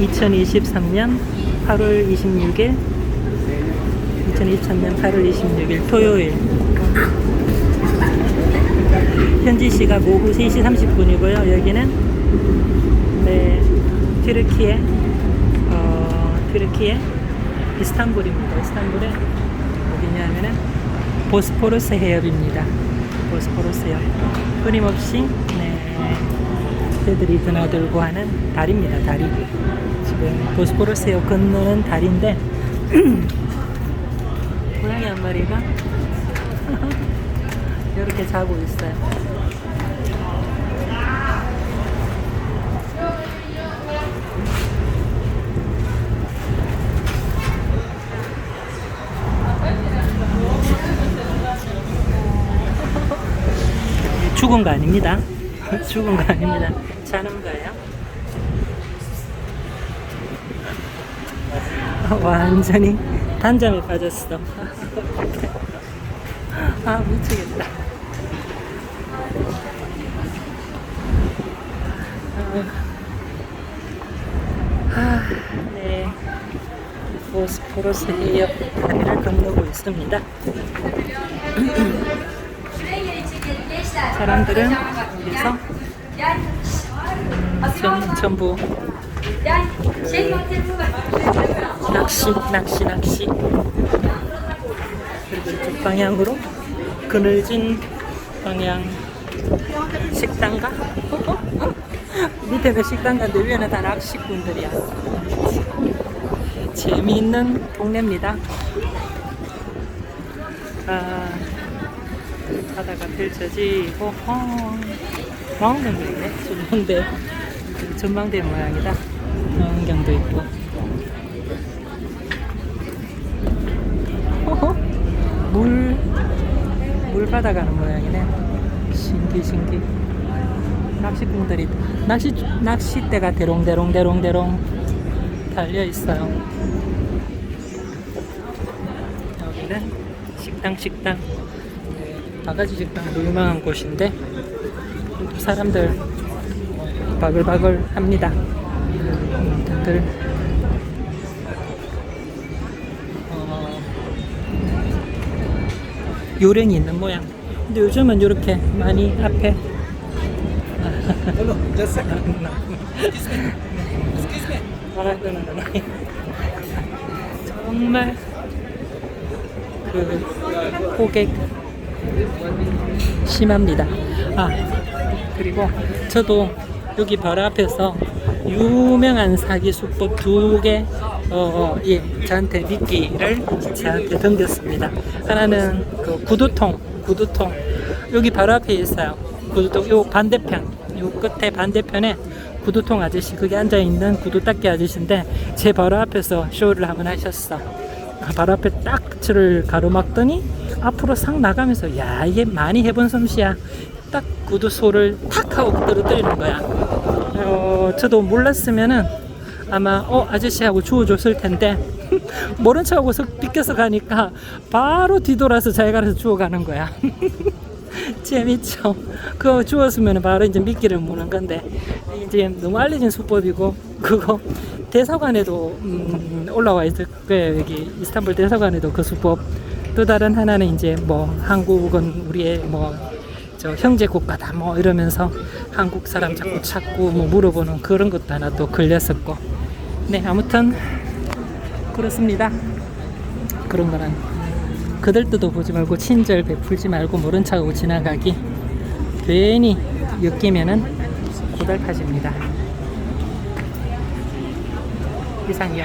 2023년 8월 26일 2023년 8월 26일 토요일 현지 시각 오후 3시 30분이고요. 여기는 네, 튀르키예 어, 튀르키예 이스탄불입니다. 이스탄불에 어디냐면은 보스포루스 해협입니다. 보스포루스 해협. 끊임없이 네, 새들이 드나들고 하는 다리입니다. 다리. 지금 보스포루스 해협 건너는 다리인데 고양이 한 마리가 이렇게 자고 있어요. 죽은 거 아닙니다. 죽은 거 아닙니다. 자는 거예요. 완전히 단잠에 빠졌어. 아 미치겠다. 아, 네. 보스포러스 해협 다리를 건너고 있습니다. 사람들은 여기서 전, 전부 낚시, 낚시, 낚시. 이쪽 방향으로 그늘진 방향 식당가? 밑에는 식당가인데 위에는 다 낚시꾼들이야. 재미있는 동네입니다. 아, 바다가 펼쳐지고 어, 망원경도 있네 전망대 전망대 모양이다 망원경도 있고. 물 물바다 가는 모양이네. 신기 신기. 낚시꾼들이 낚시 낚싯대가 대롱대롱대롱대롱 달려 있어요. 여기는 식당 식당. 바가지 식당으로 유명한 곳인데 사람들 바글바글 합니다. 다들 어, 요령이 있는 모양. 근데 요즘은 이렇게 많이 앞에 정말 그 고객 심합니다. 아 그리고 저도 여기 바로 앞에서 유명한 사기 수법 두 개, 어, 예, 저한테 미끼를 저한테 던졌습니다. 하나는 그 구두통, 구두통 여기 바로 앞에 있어요. 구두통 요 반대편, 요 끝에 반대편에 구두통 아저씨 거기 앉아 있는 구두 닦기 아저씨인데 제 바로 앞에서 쇼를 한번 하셨어. 바로 앞에 딱 저를 가로막더니 앞으로 싹 나가면서 야 이게 많이 해본 솜씨야 딱 구두 소를 탁 하고 떨어뜨리는 거야 어, 저도 몰랐으면은 아마 어 아저씨 하고 주워줬을 텐데. 모른 척하고 석 비껴서 가니까 바로 뒤돌아서 자기가 알아서 주워가는 거야. 재밌죠. 그거 주웠으면 바로 이제 미끼를 무는 건데. 이제 너무 알려진 수법이고 그거 대사관에도 음, 올라와 있을 거예요. 여기 이스탄불 대사관에도 그 수법. 또 다른 하나는 이제 뭐 한국은 우리의 뭐 저 형제 국가다 뭐 이러면서 한국 사람 자꾸 찾고 뭐 물어보는 그런 것도 하나 또 걸렸었고. 네 아무튼 그렇습니다. 그런 거는 그들 뜻도 보지 말고 친절 베풀지 말고 모른 척하고 지나가기 괜히 엮이면은 고달파집니다. 이상이요